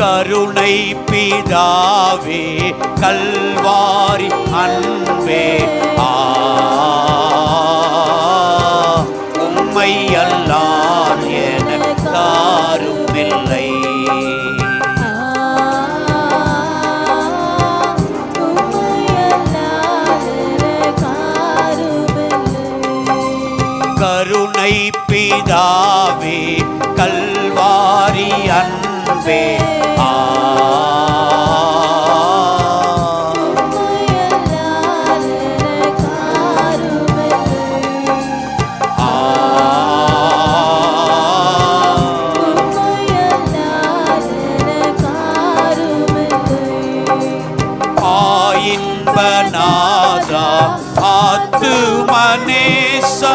கருணை பிதாவே கல்வாரி அன்பே. ஆ உம்மை அல்லால் எனக்காரும் இல்லை கருணை பிதாவே கல்வாரி அன்பே. ஆ ஆ ஆயின்பநாதா ஆத்துமனேசா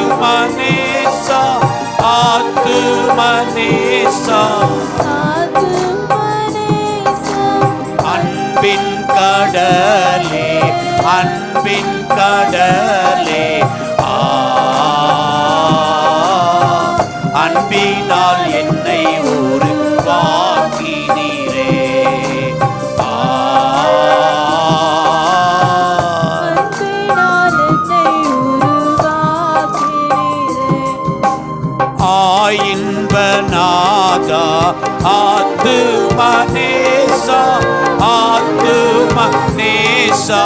ஆத்துமனேசா ஆத்துமனேசா ஆத்துமனேசா அன்பின் கடலே அன்பின் கடலே. ஆ. அன்பினால் ஆயின்பநாதா ஆத்து நேசா ஆத்து நேசா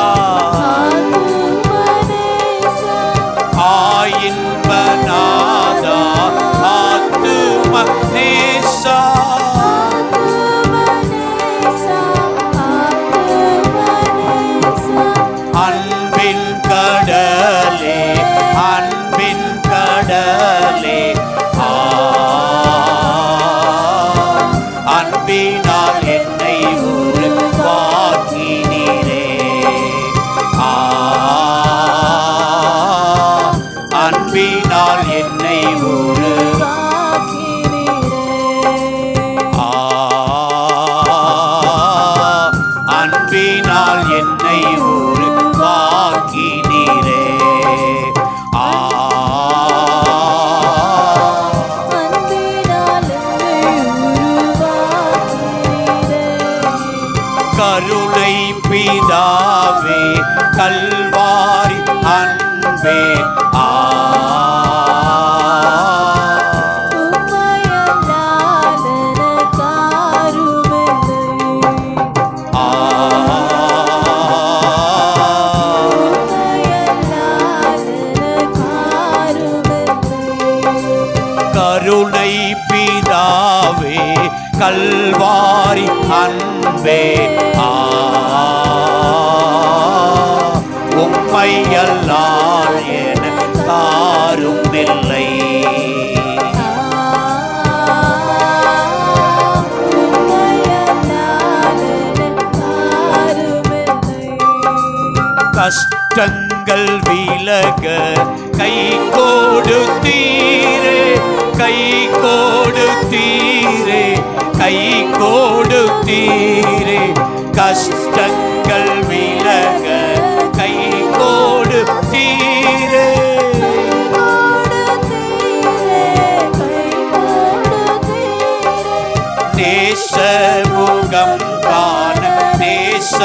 ராஜாவே கல்வாரி அன்பே. ஆ. கருணை பிதாவே கல்வாரி அன்பே. ஆ. உம்மை அல்லால் தாரும் இல்லை. கஷ்டங்கள் விலக கை கோடு தீரே கை கோடு தீரே கை கோடு தீரே. கஷ்டங்கள் வீ முகம் காண நேச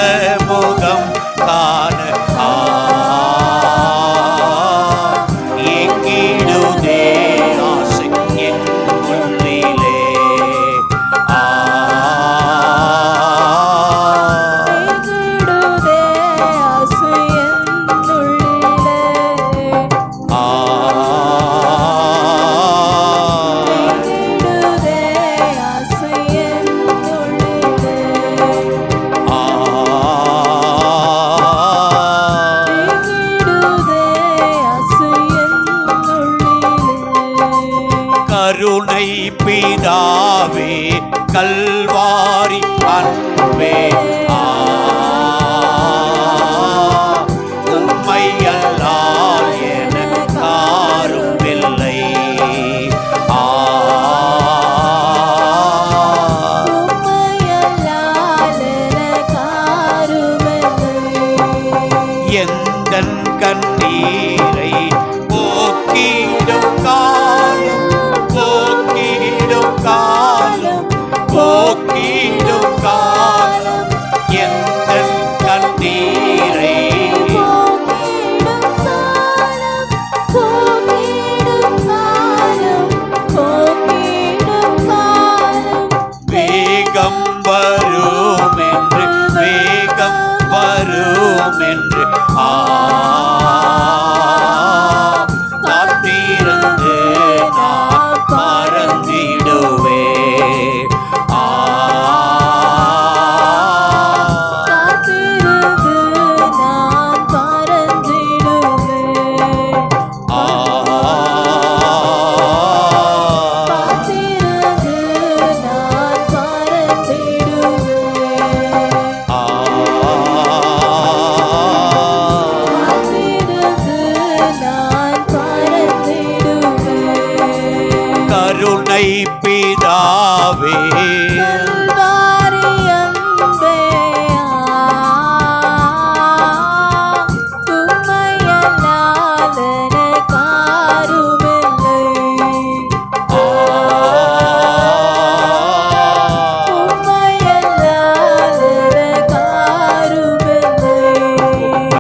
கல்வாரி என்று ஆ பிதாவே